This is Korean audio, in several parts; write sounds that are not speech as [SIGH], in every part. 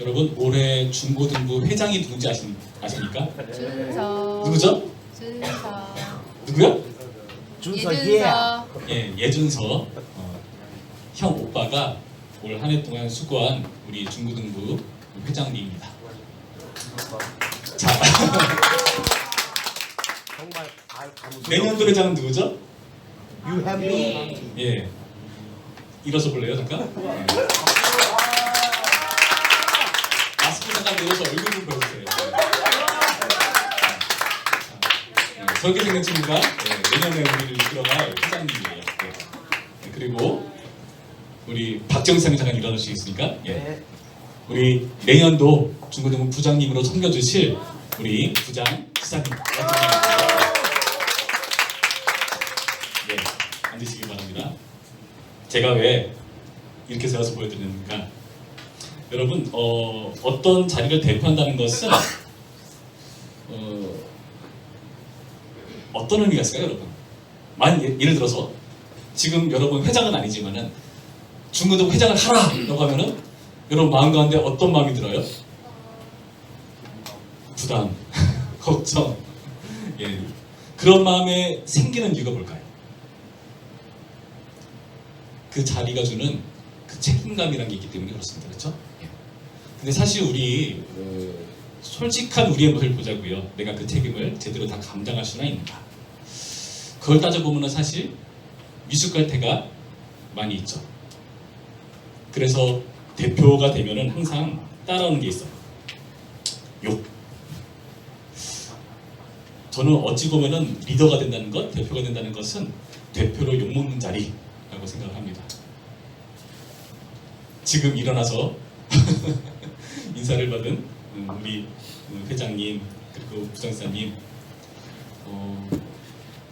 여러분 올해 중고등부 회장이 누군지 아십, 아십니까? 준서. 누구죠? 준서. 누구요? 준서 예. 이준서. 예, 예준서 어, 형 오빠가 올 한 해 동안 수고한 우리 중고등부 회장님입니다. 자, 정말. 내년도 회장은 누구죠? 유현미 예, 일어서 볼래요 잠깐? 예. [LAUGHS] 잠깐 내려서 얼굴 좀 보여주세요. 자, 저렇게 생긴 친구가 예, 내년에 우리를 이끌어갈 회장님이에요. 예. 예, 그리고 우리 박정상 잠깐 일어나시겠습니까? 예. 네. 우리 내년도 중고등부 부장님으로 섬겨주실 우리 부장 지사님 네, 앉으시기 바랍니다. 제가 왜 이렇게 세워서 보여드리는가? 여러분 어, 어떤 자리를 대표한다는 것은 어, 어떤 의미가 있을까요, 여러분? 만 예- 예를 들어서 지금 여러분 회장은 아니지만은 중고등 회장을 하라라고 하면은 여러분 마음 가운데 어떤 마음이 들어요? 부담, [LAUGHS] 걱정, 예 그런 마음에 생기는 이유가 뭘까요? 그 자리가 주는 그 책임감이라는 게 있기 때문에 그렇습니다, 그렇죠? 예. 근데 사실 우리 어, 솔직한 우리의 모습을 보자고요. 내가 그 책임을 제대로 다 감당할 수나 있는가? 그걸 따져보면 사실 미숙할 때가 많이 있죠. 그래서 대표가 되면은 항상 따라오는 게 있어요. 욕. 저는 어찌 보면은 리더가 된다는 것, 대표가 된다는 것은 대표로 욕먹는 자리라고 생각을 합니다. 지금 일어나서 [LAUGHS] 인사를 받은 음, 우리 음, 회장님 그리고 부장사님 어,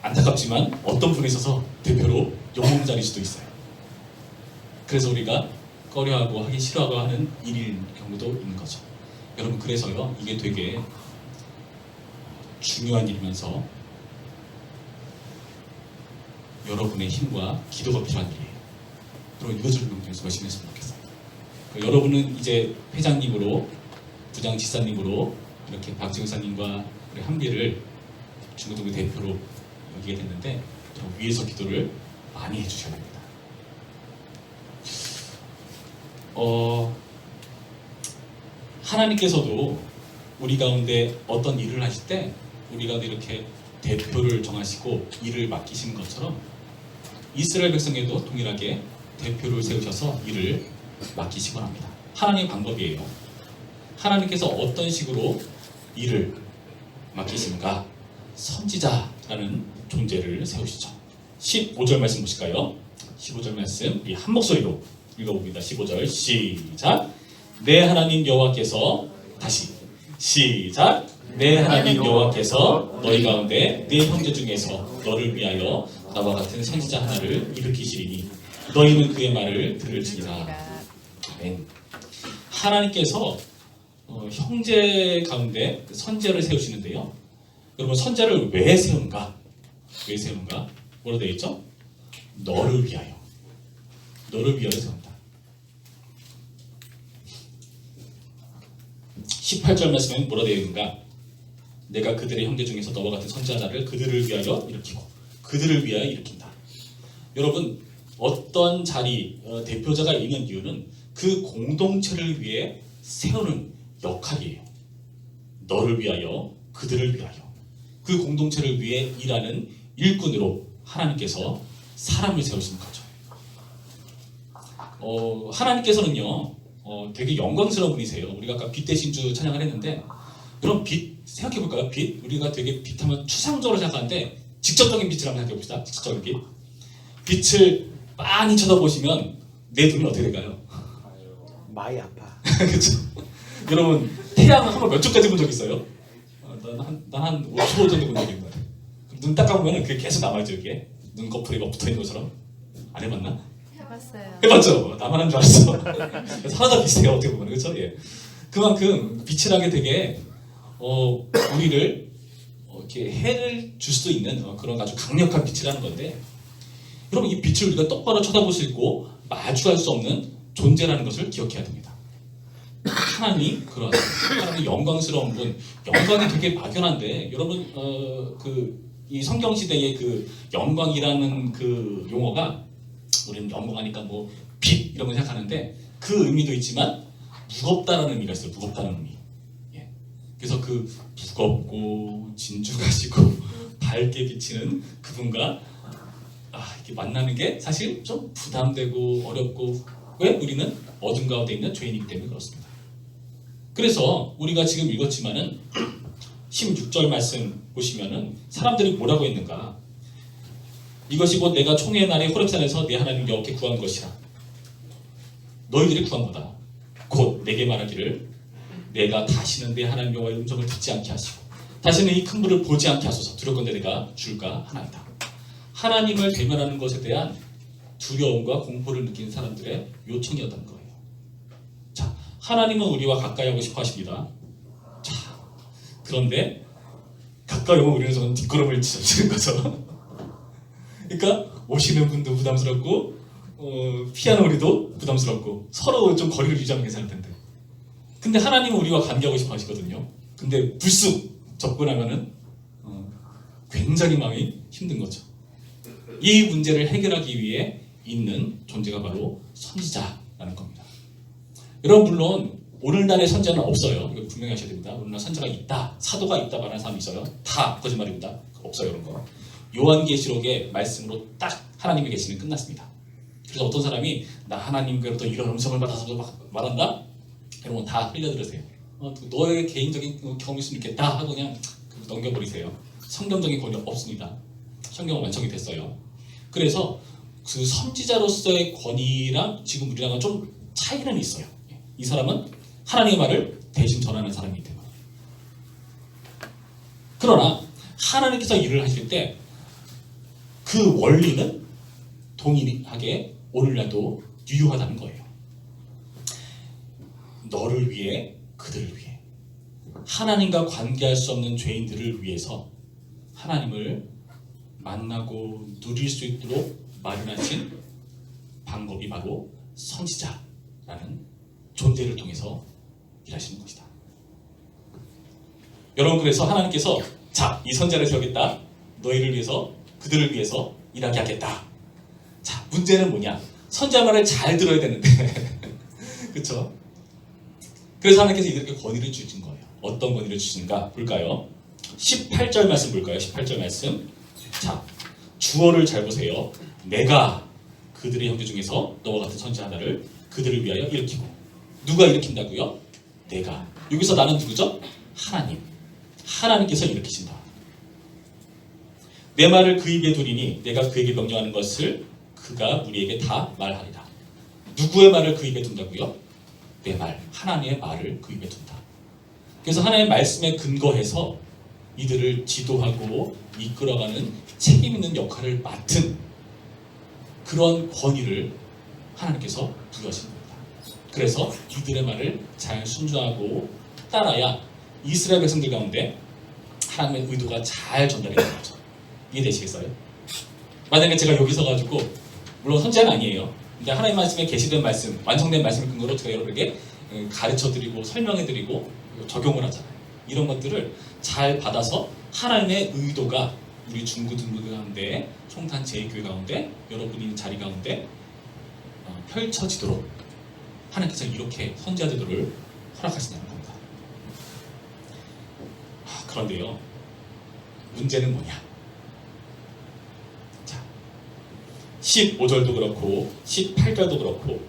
안타깝지만 어떤 분에 있어서 대표로 욕먹는 자리일 수도 있어요. 그래서 우리가 꺼려하고 하기 싫어하고 하는 일인 경우도 있는 거죠. 여러분 그래서요 이게 되게 중요한 일이면서 여러분의 힘과 기도가 필요한 일이에요. 여러분 이것을 통해서 열심히. 그 여러분은 이제 회장님으로 부장 지사님으로 이렇게 박지우 사님과 우리 한비를 중고등부 대표로 여기게 됐는데 위에서 기도를 많이 해주셔야 됩니다. 어, 하나님께서도 우리 가운데 어떤 일을 하실 때 우리 가운데 이렇게 대표를 정하시고 일을 맡기신 것처럼 이스라엘 백성에도 동일하게 대표를 세우셔서 일을 맡기시곤 합니다. 하나님의 방법이에요. 하나님께서 어떤 식으로 일을 맡기시는가? 선지자라는 존재를 세우시죠. 15절 말씀 보실까요? 15절 말씀 우리 한 목소리로 읽어봅니다. 15절 시작. 내 하나님 여호와께서 다시 시작. 내 하나님 여호와께서 너희 가운데 네 형제 중에서 너를 위하여 나와 같은 선지자 하나를 일으키시리니 너희는 그의 말을 들을지니라. 아멘. 하나님께서 어, 형제 가운데 그 선제를 세우시는데요. 여러분 선제를 왜 세우는가? 왜 세우는가? 뭐로 되어 있죠? 너를 위하여. 너를 위하여 세운다. 18절 말씀에 뭐라 되어 있는가? 내가 그들의 형제 중에서 너와 같은 선지 하나를 그들을 위하여 일으키고 그들을 위하여 일으킨다. 여러분 어떤 자리 어, 대표자가 있는 이유는 그 공동체를 위해 세우는 역할이에요. 너를 위하여 그들을 위하여 그 공동체를 위해 일하는 일꾼으로 하나님께서 사람을 세우시는 거죠. 어, 하나님께서는요, 어, 되게 영광스러운 분이세요. 우리가 아까 빛 대신 주 찬양을 했는데, 그럼 빛, 생각해 볼까요? 빛? 우리가 되게 빛하면 추상적으로 생각하는데, 직접적인 빛을 한번 생각해 봅시다. 직접적인 빛. 빛을 빤히 쳐다보시면, 내 눈은 어떻게 될까요? 많이 아파. [LAUGHS] 그쵸? 여러분, 태양을 한번 몇 초까지 본 적 있어요? 어, 난한 난한 5초 정도 본 적이 있는 것 같아요. 눈딱 감으면 그게 계속 남아있죠, 이게. 눈꺼풀이 막 붙어 있는 것처럼. 안 해봤나? 해봤어요. 해봤죠? 나만 한 줄 알았어. 그래서 하나 다 비슷해요, 어떻게 보면. 그렇죠? 예. 그만큼 빛이라게 되게, 어, 우리를, 어, 이렇게 해를 줄 수 있는 어, 그런 아주 강력한 빛이라는 건데, 여러분, 이 빛을 우리가 똑바로 쳐다볼 수 있고, 마주할 수 없는 존재라는 것을 기억해야 됩니다. 하나님 그런 하나님 영광스러운 분 영광이 되게 막연한데 여러분 어, 그이 성경 시대의 그 영광이라는 그 용어가 우리는 영광하니까 뭐 빛 이런 거 생각하는데 그 의미도 있지만 무겁다라는 의미가 있어요 무겁다는 의미 예. 그래서 그 무겁고 진중하시고 [LAUGHS] 밝게 비치는 그분과 아, 이렇게 만나는 게 사실 좀 부담되고 어렵고 왜 우리는 어둠 가운데 있는 죄인이기 때문에 그렇습니다. 그래서 우리가 지금 읽었지만은 16절 말씀 보시면은 사람들이 뭐라고 했는가? 이것이 곧 내가 총회의 날에 호렙산에서 내 하나님 여호와께 구한 것이라. 너희들이 구한 거다. 곧 내게 말하기를 내가 다시는 내 하나님 여호와의 음성을 듣지 않게 하시고 다시는 이 큰 물을 보지 않게 하소서 두렵건대 내가 줄까 하나이다. 하나님을 대면하는 것에 대한 두려움과 공포를 느낀 사람들의 요청이었던 거예요. 자, 하나님은 우리와 가까이 하고 싶어 하십니다. 자, 그런데 가까이 오면 우리는 저는 뒷걸음을 치는 거죠. [LAUGHS] 그러니까 오시는 분도 부담스럽고 어, 피하는 우리도 부담스럽고 서로 좀 거리를 유지하면 괜찮을 텐데. 근데 하나님은 우리와 관계하고 싶어 하시거든요. 근데 불쑥 접근하면은 어, 굉장히 마음이 힘든 거죠. 이 문제를 해결하기 위해 있는 존재가 바로 선지자라는 겁니다. 여러분 물론 오늘날의 선지자는 없어요. 이거 분명히 하셔야 됩니다. 오늘날 선지자가 있다, 사도가 있다 말하는 사람이 있어요. 다 거짓말입니다. 없어요 그런 거. 요한계시록의 말씀으로 딱 하나님의 계시는 끝났습니다. 그래서 어떤 사람이 나 하나님께로부터 이런 음성을 받아서 막 말한다? 여러분 다 흘려들으세요. 어, 너의 개인적인 경험일 수는 있겠다 하고 그냥 넘겨버리세요. 성경적인 권위 없습니다. 성경은 완성이 됐어요. 그래서 그 선지자로서의 권위랑 지금 우리랑은 좀 차이는 있어요. 이 사람은 하나님의 말을 대신 전하는 사람이기 때문에. 그러나 하나님께서 일을 하실 때 그 원리는 동일하게 오늘날도 유효하다는 거예요. 너를 위해 그들을 위해 하나님과 관계할 수 없는 죄인들을 위해서 하나님을 만나고 누릴 수 있도록 마련하신 방법이 바로 선지자라는 존재를 통해서 일하시는 것이다. 여러분 그래서 하나님께서 자 이 선자를 세우겠다 너희를 위해서 그들을 위해서 일하게 하겠다. 자 문제는 뭐냐 선자 말을 잘 들어야 되는데 [LAUGHS] 그렇죠? 그래서 하나님께서 이들에게 권위를 주신 거예요. 어떤 권위를 주신가 볼까요? 18절 말씀 볼까요? 18절 말씀. 자, 주어를 잘 보세요. 내가 그들의 형제 중에서 너와 같은 선지 하나를 그들을 위하여 일으키고 누가 일으킨다고요? 내가. 여기서 나는 누구죠? 하나님. 하나님께서 일으키신다. 내 말을 그 입에 두리니 내가 그에게 명령하는 것을 그가 우리에게 다 말하리라. 누구의 말을 그 입에 둔다고요? 내 말, 하나님의 말을 그 입에 둔다. 그래서 하나님의 말씀에 근거해서 이들을 지도하고 이끌어가는 책임 있는 역할을 맡은 그런 권위를 하나님께서 부여하신 겁니다. 그래서 이들의 말을 잘 순종하고 따라야 이스라엘 백성들 가운데 하나님의 의도가 잘 전달이 되는 거죠. 이해되시겠어요? 만약에 제가 여기 서가지고 물론 선지자는 아니에요. 근데 하나님 말씀에 게시된 말씀, 완성된 말씀을 근거로 제가 여러분에게 가르쳐드리고 설명해드리고 적용을 하잖아요. 이런 것들을 잘 받아서 하나님의 의도가 우리 중구등부 가운데 총탄 제2교회 가운데 여러분이 있는 자리 가운데 어, 펼쳐지도록 하나님께서 이렇게 선지자들을 허락하신다는 겁니다. 아, 그런데요. 문제는 뭐냐? 자, 15절도 그렇고 18절도 그렇고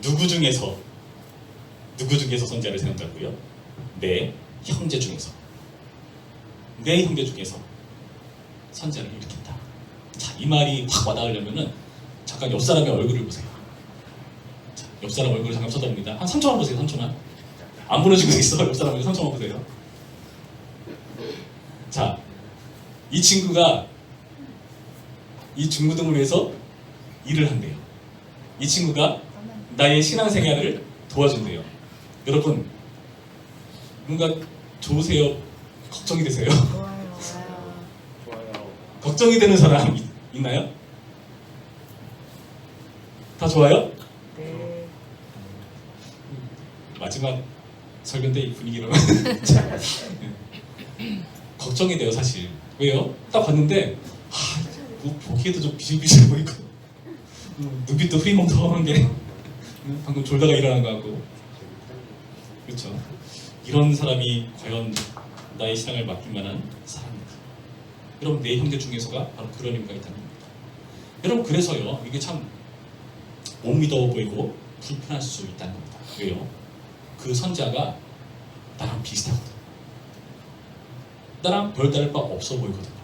누구 중에서 누구 중에서 선지자를 세운다고요? 내 형제 중에서 내 형제 중에서 선지자를 일으킨다. 자, 이 말이 확 와닿으려면은 잠깐 옆 사람의 얼굴을 보세요. 자, 옆 사람 얼굴을 잠깐 쳐다봅니다. 한 3초만 보세요. 3초만. 안 보내주고 있어. 옆 사람 얼굴 3초만 보세요. 자, 이 친구가 이 중고등을 위해서 일을 한대요. 이 친구가 나의 신앙생활을 도와준대요. 여러분, 뭔가 좋으세요? 걱정이 되세요? 걱정이 되는 사람 있, 있나요? 다 좋아요? 네. 마지막 설교인데 이 분위기로 [LAUGHS] 네. 걱정이 돼요 사실 왜요? 딱 봤는데 아, 뭐 보기에도 좀 비실비실 보이고 음, 눈빛도 흐리멍텅한 게 음, 방금 졸다가 일어난 것 같고 그렇죠 이런 사람이 과연 나의 신앙을 맡길 만한 사람인가 여러분 내 형제 중에서가 바로 그런 의미가 있다는 겁니다. 여러분 그래서요 이게 참 못 믿어 보이고 불편할 수 있다는 겁니다. 왜요? 그 선자가 나랑 비슷하거든 나랑 별다를 바 없어 보이거든요.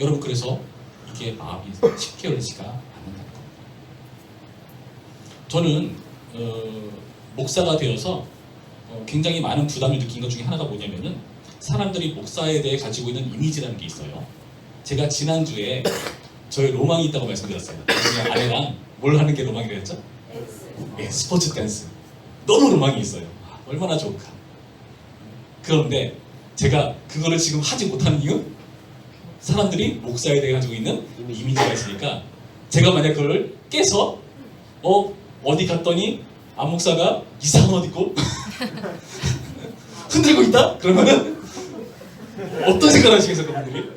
여러분 그래서 이게 마음이 쉽게 열리지가 않는다는 겁니다. 저는 어, 목사가 되어서 어, 굉장히 많은 부담을 느낀 것 중에 하나가 뭐냐면은 사람들이 목사에 대해 가지고 있는 이미지라는 게 있어요. 제가 지난주에 저의 로망이 있다고 말씀드렸어요. 아내랑 뭘 하는 게 로망이라 했죠? 예, 스포츠 댄스. 너무 로망이 있어요. 아, 얼마나 좋을까. 그런데 제가 그거를 지금 하지 못하는 이유? 사람들이 목사에 대해 가지고 있는 이미지가 있으니까 제가 만약 그걸 깨서 어 어디 갔더니 안 목사가 이상한 옷 입고 [LAUGHS] 흔들고 있다? 그러면은 어떤 생각을 하시겠어요, 그분들이?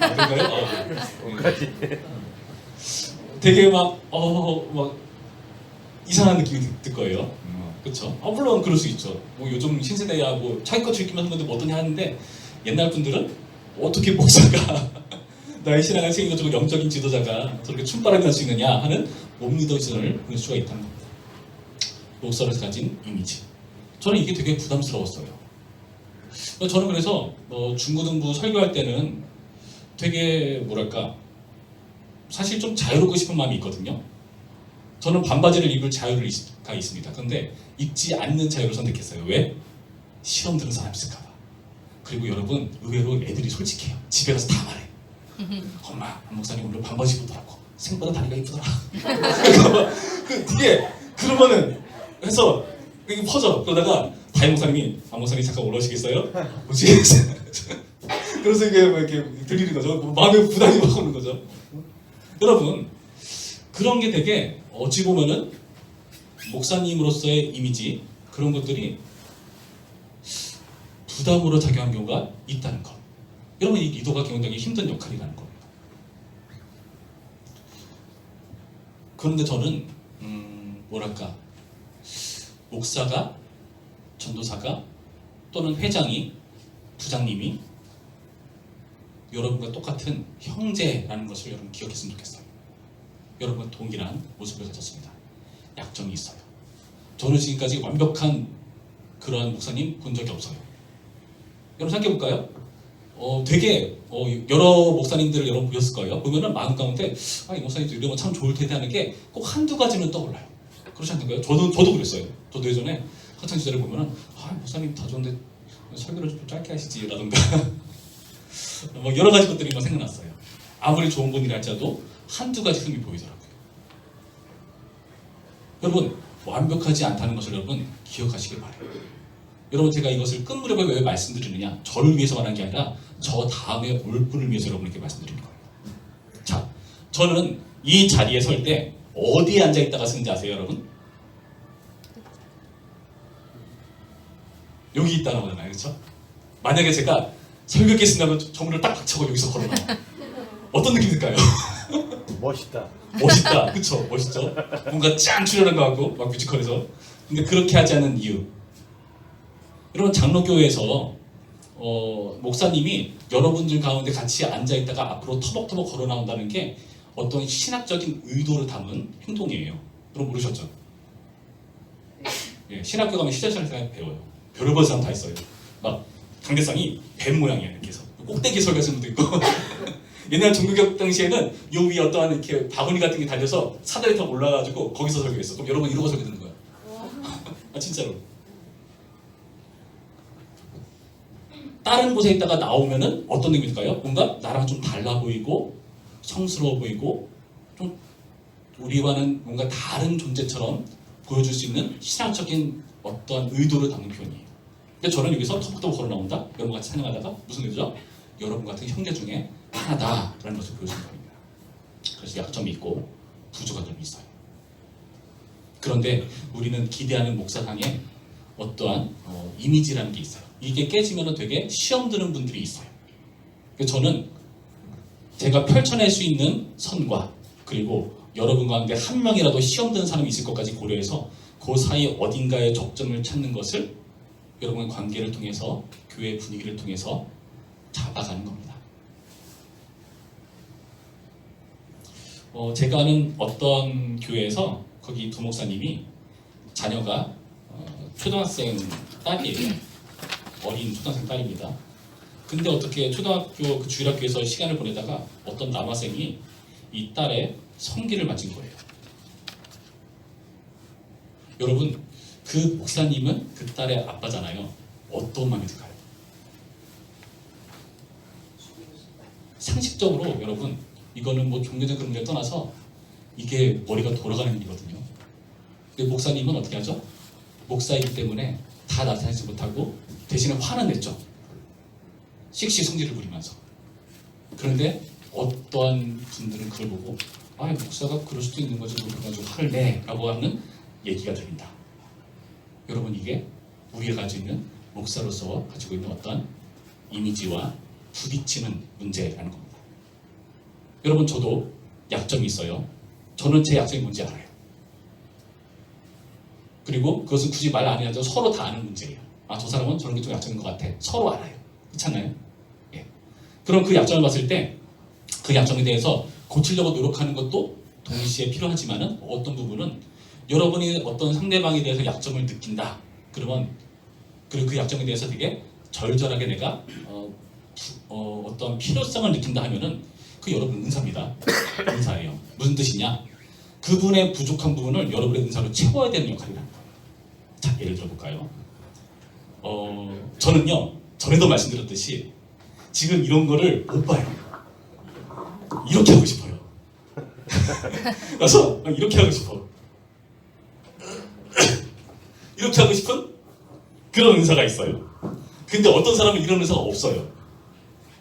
아, 그런가요? 아, 네. 되게 막, 어, 막, 이상한 느낌이 들- 들 거예요. 그쵸? 아, 물론 그럴 수 있죠. 뭐 요즘 신세대야 뭐 자기 것 즐기면서 하는 건데 뭐 어떠냐 하는데 옛날 분들은 어떻게 목사가 [LAUGHS] 나의 신앙을 책임져주고 영적인 지도자가 저렇게 춤바람이 날 수 있느냐 하는 못 믿어지는 볼 수가 있다는 겁니다. 목사로서 가진 이미지. 저는 이게 되게 부담스러웠어요. 어, 저는 그래서 어, 중고등부 설교할 때는 되게 뭐랄까 사실 좀 자유롭고 싶은 마음이 있거든요. 저는 반바지를 입을 자유가 있습니다. 그런데 입지 않는 자유를 선택했어요. 왜? 시험 드는 사람 있을까봐. 그리고 여러분 의외로 애들이 솔직해요. 집에 가서 다 말해. [LAUGHS] 엄마, 안 목사님 오늘 반바지 입더라고. 생각보다 다리가 이쁘더라. [LAUGHS] 그 뒤에 그러면은 해서 이게 퍼져. 그러다가 다임 목사님이 안 목사님 잠깐 올라오시겠어요? 뭐지? 그래서 이게 막 이렇게 들리는 거죠. 뭐 마음에 부담이 막 오는 거죠. 여러분 그런 게 되게 어찌 보면은 목사님으로서의 이미지 그런 것들이 부담으로 작용한 경우가 있다는 것. 여러분 이 리더가 굉장히 힘든 역할이라는 겁니다. 그런데 저는 음, 뭐랄까 목사가 전도사가 또는 회장이 부장님이 여러분과 똑같은 형제라는 것을 여러분 기억했으면 좋겠어요. 여러분과 동일한 모습을 가졌습니다. 약점이 있어요. 저는 지금까지 완벽한 그러한 목사님 본 적이 없어요. 여러분 생각해 볼까요? 어, 되게 어, 여러 목사님들을 여러분 보셨을 거예요. 보면은 마음 가운데 아, 이 목사님들 이런 거참 좋을 텐데 하는 게 꼭 한두 가지는 떠올라요. 그렇지 않던가요? 저도 저도 그랬어요. 저도 예전에 학창 시절에 보면은 아, 목사님 다 좋은데 설교를 좀 짧게 하시지라던가 [LAUGHS] 뭐 여러 가지 것들이 막 생각났어요. 아무리 좋은 분이라 할지라도 한두 가지 흠이 보이더라고요. 여러분 완벽하지 않다는 것을 여러분 기억하시길 바래요. 여러분 제가 이것을 끝무렵에 왜 말씀드리느냐? 저를 위해서 말한 게 아니라 저 다음에 올 분을 위해서 여러분에게 말씀드리는 거예요. 자, 저는 이 자리에 설 때 어디에 앉아 있다가 쓰는지 아세요, 여러분? 여기 있다는 거잖아요, 그렇죠? 만약에 제가 설교에 쓴다면 저문을 딱 박차고 여기서 걸어놔. 어떤 느낌 들까요? [LAUGHS] 멋있다. 멋있다, 그쵸? 멋있죠? 뭔가 짠 출연한 것 같고 막 뮤지컬에서. 근데 그렇게 하지 않는 이유. 여러분 장로교회에서 어, 목사님이 여러분들 가운데 같이 앉아 있다가 앞으로 터벅터벅 걸어 나온다는 게 어떤 신학적인 의도를 담은 행동이에요. 여러분 모르셨죠? 예, 신학교 가면 시절생활 배워요. 별을 본 사람 다 있어요. 막 강대상이 뱀 모양이야 이렇게 해서 꼭대기 설교하시는 분도 있고 [LAUGHS] 옛날 종교개혁 당시에는 요 위에 어떠한 이렇게 바구니 같은 게 달려서 사다리 타고 올라가지고 거기서 설교했어. 그럼 여러분 이러고 설교 듣는 거야. [LAUGHS] 아 진짜로. 다른 곳에 있다가 나오면은 어떤 느낌일까요? 뭔가 나랑 좀 달라 보이고 성스러워 보이고 좀 우리와는 뭔가 다른 존재처럼 보여줄 수 있는 신학적인 어떠한 의도를 담는 표현이에요. 근데 저는 여기서 터벅터벅 걸어 나온다. 여러분 같이 찬양하다가 무슨 의도죠? 여러분 같은 형제 중에 하나다라는 것을 보여주는 겁니다. 그래서 약점이 있고 부족한 점이 있어요. 그런데 우리는 기대하는 목사상에 어떠한 어, 이미지라는 게 있어요. 이게 깨지면 되게 시험 드는 분들이 있어요. 저는 제가 펼쳐낼 수 있는 선과 그리고 여러분 가운데 한 명이라도 시험 드는 사람이 있을 것까지 고려해서 그 사이 어딘가에 적점을 찾는 것을 여러분의 관계를 통해서 교회 분위기를 통해서 잡아가는 겁니다. 어, 제가 아는 어떤 교회에서 거기 부목사님이 자녀가 어, 초등학생 딸이에요. 어린 초등학생 딸입니다. 근데 어떻게 초등학교 그 주일학교에서 시간을 보내다가 어떤 남학생이 이 딸의 성기를 맞은 거예요. 여러분 그 목사님은 그 딸의 아빠잖아요. 어떤 마음이 들까요? 상식적으로 여러분 이거는 뭐 종교적 그런 게 떠나서 이게 머리가 돌아가는 일이거든요. 근데 목사님은 어떻게 하죠? 목사이기 때문에 다 나타내지 못하고 대신에 화는 냈죠. 씩씩 성질을 부리면서. 그런데 어떠한 분들은 그걸 보고 아 목사가 그럴 수도 있는 거지 뭐 그래가지고 화를 내라고 하는 얘기가 들린다. 여러분 이게 우리가 가지고 있는 목사로서 가지고 있는 어떤 이미지와 부딪히는 문제라는 겁니다. 여러분 저도 약점이 있어요. 저는 제 약점이 뭔지 알아요. 그리고 그것은 굳이 말 안 해야죠. 서로 다 아는 문제예요. 아 저 사람은 저런 게 좀 약점인 것 같아. 서로 알아요. 그렇잖아요. 예. 그럼 그 약점을 봤을 때 그 약점에 대해서 고치려고 노력하는 것도 동시에 필요하지만은 어떤 부분은 여러분이 어떤 상대방에 대해서 약점을 느낀다. 그러면 그리고 그 약점에 대해서 되게 절절하게 내가 어, 부- 어, 어 떤 필요성을 느낀다 하면은 그 여러분 은사입니다. [COUGHS] 은사예요. 무슨 뜻이냐? 그분의 부족한 부분을 여러분의 은사로 채워야 되는 거예요. 자, 예를 들어볼까요? 어, 저는요, 전에도 말씀드렸듯이 지금 이런 거를 못 봐요. 이렇게 하고 싶어요. [LAUGHS] 그래서 이렇게 하고 싶어. 이렇게 하고 싶은 그런 은사가 있어요. 근데 어떤 사람은 이런 은사가 없어요.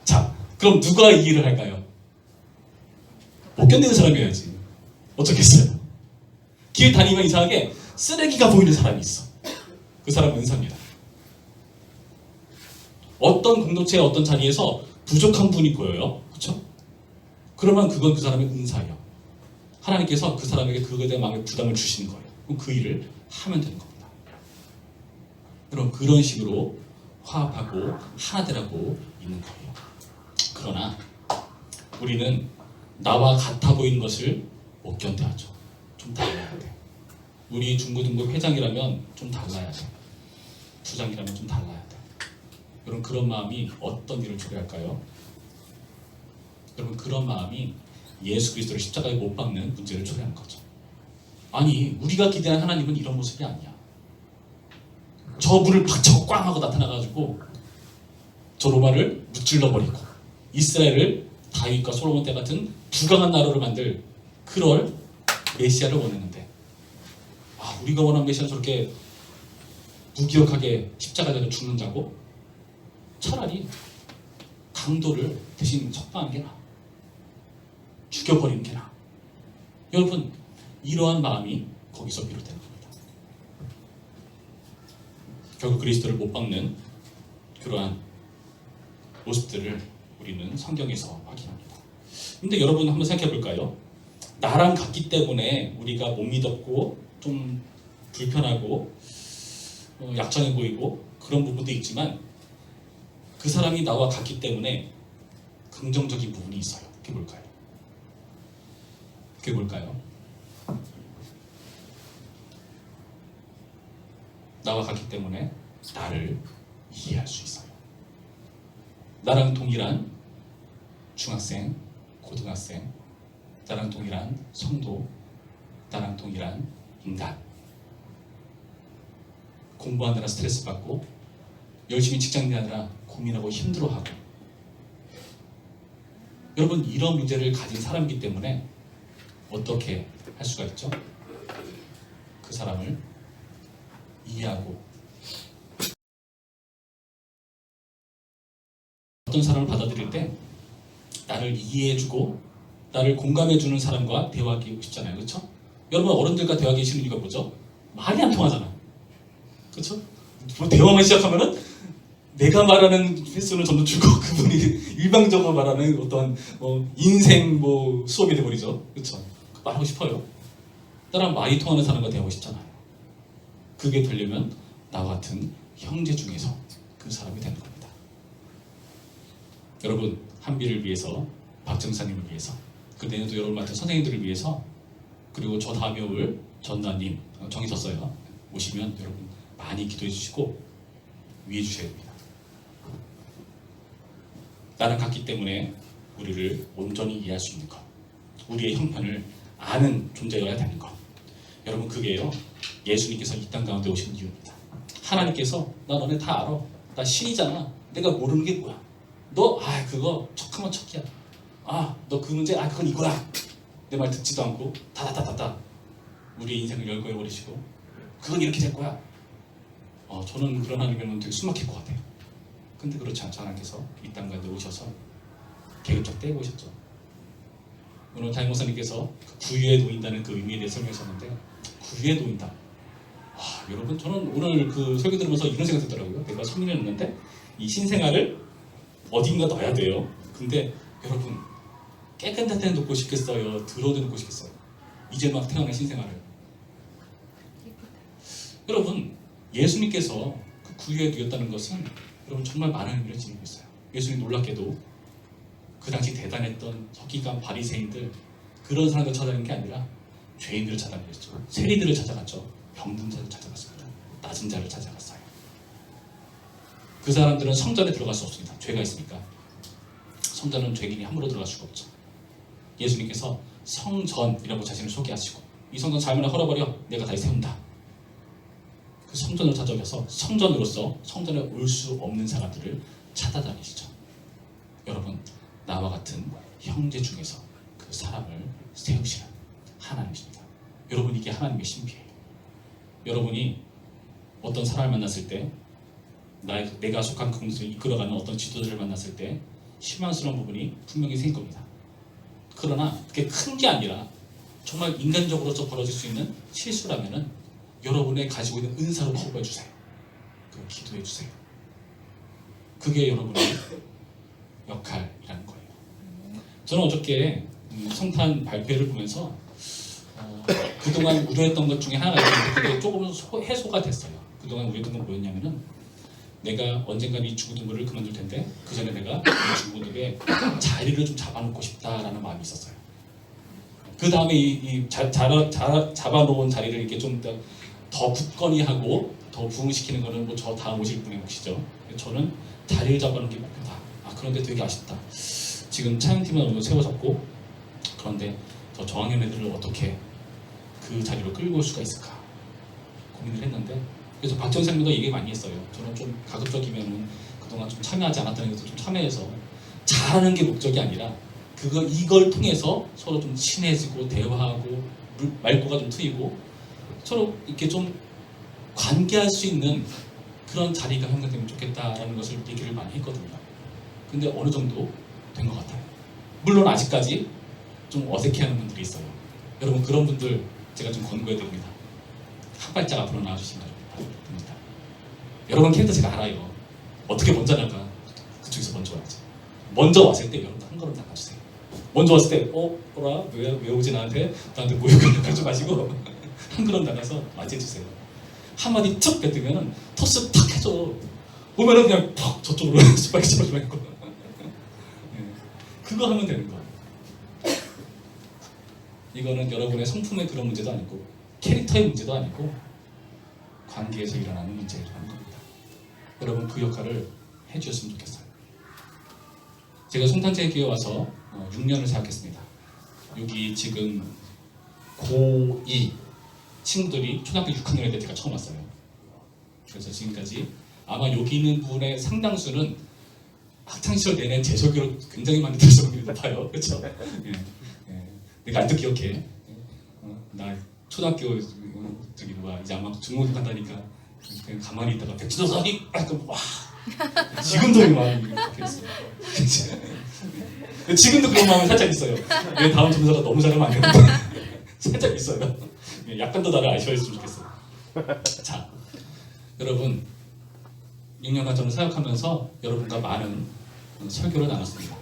자, 그럼 누가 이 일을 할까요? 못 견디는 사람이어야지. 어쩌겠어요. 길 다니면 이상하게 쓰레기가 보이는 사람이 있어. 그 사람은 은사입니다. 어떤 공동체의 어떤 자리에서 부족한 분이 보여요. 그렇죠? 그러면 그건 그 사람의 은사예요. 하나님께서 그 사람에게 그거에 대한 마음의 부담을 주시는 거예요. 그 일을 하면 되는 겁니다. 여러분 그런 식으로 화합하고 하나 되라고 있는 거예요. 그러나 우리는 나와 같아 보이는 것을 못 견뎌하죠. 좀 달라야 돼. 우리 중고등부 회장이라면 좀 달라야 돼. 부장이라면 좀 달라야 돼. 여러분 그런 마음이 어떤 일을 초래할까요? 여러분 그런 마음이 예수 그리스도를 십자가에 못 박는 문제를 초래하는 거죠. 아니 우리가 기대한 하나님은 이런 모습이 아니야. 저 물을 박차고 꽝 하고 나타나가지고 저 로마를 무찔러 버리고 이스라엘을 다윗과 솔로몬 때 같은 부강한 나라로 만들 그럴 메시아를 원했는데. 아 우리가 원하는 메시아는 저렇게 무기력하게 십자가에 죽는다고 차라리 강도를 대신 석방하는 게 나아 죽여버리는 게 나아 여러분 이러한 마음이 거기서 겁니다 결국 그리스도를 못 박는 그러한 모습들을 우리는 성경에서 확인합니다. 근데 여러분 한번 생각해 볼까요? 나랑 같기 때문에 우리가 못 믿었고 좀 불편하고 어, 약점해 보이고 그런 부분도 있지만 그 사람이 나와 같기 때문에 긍정적인 부분이 있어요. 그게 뭘까요? 그게 뭘까요? 나와 같기 때문에 나를 이해할 수 있어요. 나랑 동일한 중학생, 고등학생, 나랑 동일한 성도, 나랑 동일한 인간. 공부하느라 스트레스 받고 열심히 직장 다느라 고민하고 힘들어하고 여러분 이런 문제를 가진 사람이기 때문에 어떻게 할 수가 있죠? 그 사람을 이해하고 어떤 사람을 받아들일 때 나를 이해해주고 나를 공감해주는 사람과 대화하기 쉽잖아요, 그렇죠? 여러분 어른들과 대화하기 싫은 이유가 뭐죠? 말이 안 통하잖아. 그렇죠? 뭐 대화만 시작하면은 내가 말하는 횟수는 점점 줄고 [LAUGHS] 그분이 일방적으로 말하는 어떤 뭐 인생 뭐 수업이 돼버리죠. 그렇죠? 말하고 싶어요. 나랑 말이 통하는 사람과 대화하고 싶잖아요. 그게 되려면 나와 같은 형제 중에서 그 사람이 되는 겁니다. 여러분 한비를 위해서 박정사님을 위해서 그 내년도 여러분 같은 선생님들을 위해서 그리고 저 다음에 올 전나님 어, 정이 섰어요. 오시면 여러분 많이 기도해 주시고 위해 주셔야 됩니다. 나는 같기 때문에 우리를 온전히 이해할 수 있는 것, 우리의 형편을 아는 존재여야 되는 것. 여러분 그게요 예수님께서 이 땅 가운데 오신 이유입니다. 하나님께서 나 너네 다 알아. 나 신이잖아. 내가 모르는 게 뭐야? 너 아 그거 척하면 척이야. 아 너 그 문제 아 그건 이거야. 내 말 듣지도 않고 다다다다다 우리의 인생을 열거해 버리시고 그건 이렇게 될 거야. 어 저는 그런 하나님이면 되게 숨막힐 것 같아요. 근데 그렇지 않죠. 하나님께서 이 땅 가운데 오셔서 계급적 떼고 오셨죠. 오늘 다임 목사님께서 그 구유에 놓인다는 그 의미에 대해 설명하셨는데 구유에 놓인다. 아, 여러분 저는 오늘 그 설교 들으면서 이런 생각 들더라고요. 내가 손을 했는데 이 신생아를 어딘가 넣어야 돼요. 근데 여러분 깨끗한 데 놓고 싶겠어요? 데 놓고 싶겠어요? 이제 막 태어난 신생아를. 여러분 예수님께서 그 구유에 놓였다는 것은 여러분 정말 많은 의미를 지니고 있어요. 예수님 놀랍게도 그 당시 대단했던 서기관 바리새인들 그런 사람들 찾아가는 게 아니라 죄인들을 찾아갔죠. 세리들을 찾아갔죠. 병든 자를 찾아갔습니다. 낮은 자를 찾아갔어요. 그 사람들은 성전에 들어갈 수 없습니다. 죄가 있으니까. 성전은 죄인이 함부로 들어갈 수가 없죠. 예수님께서 성전이라고 자신을 소개하시고 이 성전 잘못 헐어버려 내가 다시 세운다. 그 성전을 찾아가서 성전으로서 성전에 올 수 없는 사람들을 찾아다니시죠. 여러분 나와 같은 형제 중에서 그 사람을 세우시는 하나님이십니다. 여러분 이게 하나님의 신비예요. 여러분이 어떤 사람을 만났을 때 나, 내가 속한 그곳을 이끌어가는 어떤 지도자를 만났을 때 실망스러운 부분이 분명히 생길 겁니다. 그러나 그게 큰 게 아니라 정말 인간적으로서 벌어질 수 있는 실수라면은 여러분의 가지고 있는 은사로 커버해 주세요. 그 기도해 주세요. 그게 여러분의 역할이라는 거예요. 저는 어저께 음, 성탄 발표를 보면서 어, 그동안 우려했던 것 중에 하나가 그게 조금 소- 해소가 됐어요. 그동안 우려했던 건 뭐였냐면은 내가 언젠가 이 중고등부를 그만둘 텐데 그 전에 내가 이 중고등부에 자리를 좀 잡아놓고 싶다라는 마음이 있었어요. 그 다음에 이, 이 자, 자, 자, 잡아놓은 자리를 이렇게 좀더더 굳건히 하고 더 부흥시키는 거는 뭐 저 다음 오실 분의 몫이죠. 저는 자리를 잡아놓은 게 목표다. 아 그런데 되게 아쉽다. 지금 차영팀은 정도 세워졌고 그런데 저 저학년 애들을 어떻게 그 자리로 끌고 올 수가 있을까 고민을 했는데 그래서 박정생님도 얘기 많이 했어요. 저는 좀 가급적이면은 그동안 좀 참여하지 않았다는 것도 좀 참여해서 잘하는 게 목적이 아니라 그거 이걸 통해서 서로 좀 친해지고 대화하고 물- 말꼬가 좀 트이고 서로 이렇게 좀 관계할 수 있는 그런 자리가 형성되면 좋겠다라는 것을 얘기를 많이 했거든요. 근데 어느 정도 된 것 같아요. 물론 아직까지 좀 어색해하는 분들이 있어요. 여러분 그런 분들 제가 좀 권고해 드립니다. 한 발짝 앞으로 나와주시면 됩니다. 여러분 캐릭터 제가 알아요. 어떻게 먼저 나가? 그쪽에서 먼저 와야지. 먼저 왔을 때 여러분 한 걸음 나가주세요. 먼저 왔을 때 어? 뭐라? 왜, 왜 오지 나한테? 나한테 모욕을 하지 마시고 [LAUGHS] 한 걸음 나가서 맞이해주세요. 한마디 툭 뱉으면 토스 탁 해줘. 오면은 그냥 퍽 저쪽으로 스파이크 잡아주면 고 그거 하면 되는 거예요. 이거는 여러분의 성품의 그런 문제도 아니고 캐릭터의 문제도 아니고 관계에서 일어나는 문제라는 겁니다. 여러분 그 역할을 해주셨으면 좋겠어요. 제가 송탄제기에 와서 어, 6년을 생각했습니다. 여기 지금 고2 친구들이 초등학교 6학년일 때 제가 처음 왔어요. 그래서 지금까지 아마 여기 있는 분의 상당수는 학창시절 내내 제 소개로 굉장히 많이 들으신 분들이 높아요. 그렇죠? 예, 예. 내가 아직도 기억해. 어, 나 초등학교 어, 저기 뭐야 이제 아마 중고등 간다니까 그냥 가만히 있다가 백주도사님 약간 와 지금도 이 마음이 이렇게 있어요. 지금도 그런 마음이 살짝 있어요. 내 다음 전도사가 너무 잘하면 안 되는데 [LAUGHS] 살짝 있어요. 네, 약간 더 나를 아쉬워했으면 좋겠어요. 자, 여러분 6년간 저는 사역하면서 여러분과 많은 설교를 나눴습니다.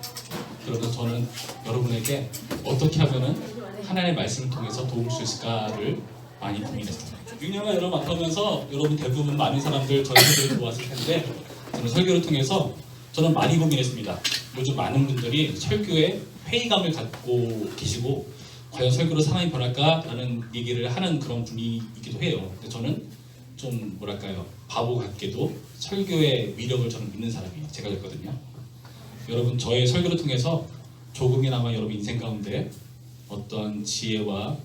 그러면서 저는 여러분에게 어떻게 하면은 하나님의 말씀을 통해서 도울 수 있을까를 많이 고민했습니다. 6년간 여러분 만나면서 여러분 대부분 많은 사람들 저희 설교를 좋아하실 텐데 저는 설교를 통해서 저는 많이 고민했습니다. 요즘 많은 분들이 설교에 회의감을 갖고 계시고 과연 설교로 상황이 변할까라는 얘기를 하는 그런 분이기도 해요. 근데 저는 좀 뭐랄까요 바보 같게도 설교의 위력을 저는 믿는 사람이에요. 제가 그랬거든요. 여러분 저의 설교를 통해서 조금이나마 여러분 인생 가운데 어떤 지혜와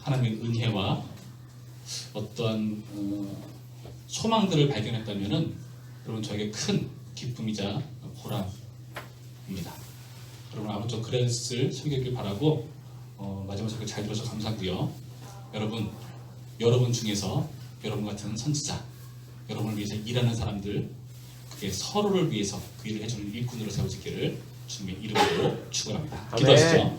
하나님의 은혜와 어떤 어, 소망들을 발견했다면은 여러분 저에게 큰 기쁨이자 보람입니다. 여러분 아무쪼록 그랬을 설교길 바라고 어, 마지막 설교 잘 들어서 감사하고요. 여러분 여러분 중에서 여러분 같은 선지자 여러분을 위해서 일하는 사람들 서로를 위해서 그 일을 해주는 일꾼으로 세워지기를 주님의 이름으로 축원합니다. 기도하시죠.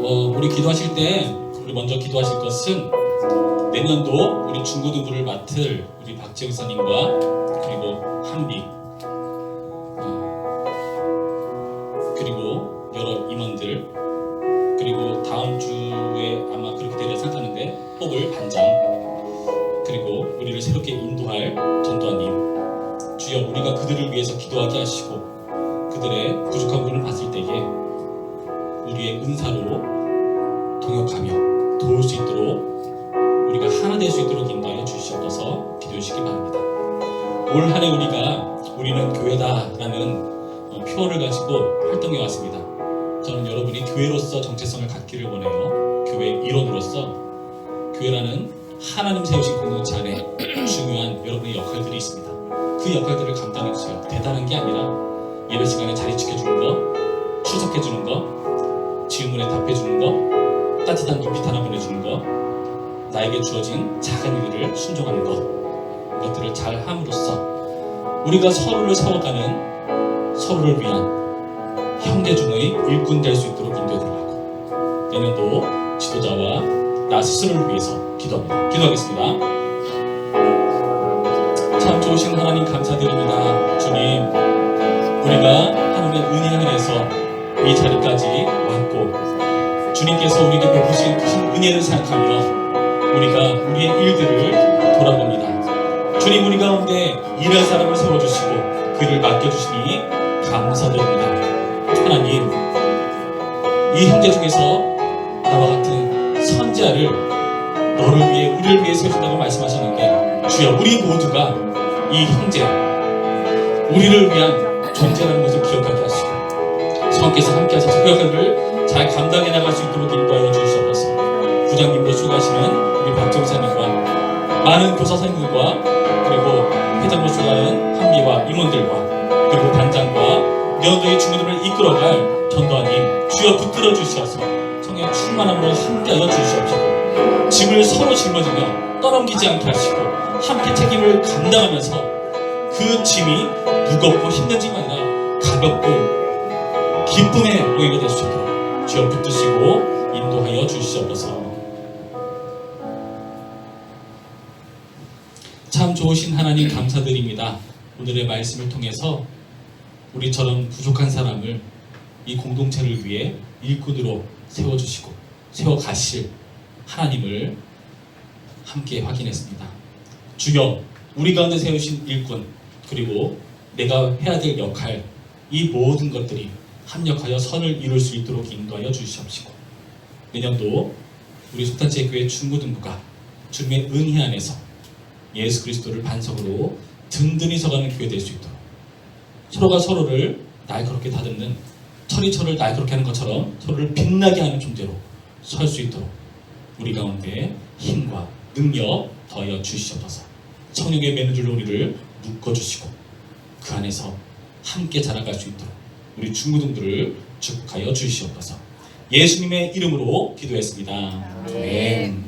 어, 우리 기도하실 때 우리 먼저 기도하실 것은 내년도 우리 중고등부를 맡을 우리 박지영 사님과 그리고 한비 갖기를 원해요. 교회 일원으로서 교회라는 하나님 세우신 공동체 안에 중요한 여러분의 역할들이 있습니다. 그 역할들을 감당해 주세요. 대단한 게 아니라 예배 시간에 자리 지켜주는 거, 추석해 주는 거, 질문에 답해 주는 거, 따뜻한 눈빛 하나 보내주는 거, 나에게 주어진 작은 일을 순종하는 것, 이것들을 잘 함으로써 우리가 서로를 세워가는 서로를 위한 형제 중의 일꾼 될 수 있도록 내년도 지도자와 나 스스로를 위해서 기도합니다. 기도하겠습니다. 참 좋으신 하나님 감사드립니다. 주님, 우리가 하나님의 은혜 안에서 이 자리까지 왔고 주님께서 우리에게 베푸신 큰 은혜를 생각하며 우리가 우리의 일들을 돌아봅니다. 주님 우리 가운데 일할 사람을 세워주시고 그를 맡겨주시니 감사드립니다. 하나님 이 형제 중에서 선지자를 너를 위해 우리를 위해 세우신다고 말씀하셨는데 주여 우리 모두가 이 형제 우리를 위한 존재라는 것을 기억하게 하시고 성께서 함께 하셔서 그 역할을 잘 감당해 나갈 수 있도록 인도하여 주시옵소서. 부장님도 수고하시는 우리 박정사님과 많은 교사 선생님들과 그리고 회장도 수고하는 한비와 임원들과 그리고 반장과 여러분의 중고들을 이끌어갈 전도하님 주여 붙들어 주시옵소서 만함으로 함께 하여 주시옵시고 짐을 서로 짊어지며 떠넘기지 않게 하시고 함께 책임을 감당하면서 그 짐이 무겁고 힘든 짐이 아니라 가볍고 기쁨의 모이가 될 수 있도록 주여 붙드시고 인도하여 주시옵소서. 참 좋으신 하나님 감사드립니다. 오늘의 말씀을 통해서 우리처럼 부족한 사람을 이 공동체를 위해 일꾼으로 세워주시고 세워가실 하나님을 함께 확인했습니다. 주여 우리 가운데 세우신 일꾼 그리고 내가 해야 될 역할 이 모든 것들이 합력하여 선을 이룰 수 있도록 인도하여 주시옵시고 내년도 우리 속단체 교회 중고등부가 주님의 은혜 안에서 예수 그리스도를 반석으로 든든히 서가는 교회 될 수 있도록 서로가 서로를 날카롭게 다듬는 철이 철을 날카롭게 하는 것처럼 서로를 빛나게 하는 존재로 설 수 있도록 우리 가운데 힘과 능력 더하여 주시옵소서 성령의 매너줄로 우리를 묶어주시고 그 안에서 함께 자라갈 수 있도록 우리 중고등들을 축복하여 주시옵소서 예수님의 이름으로 기도했습니다. 아멘.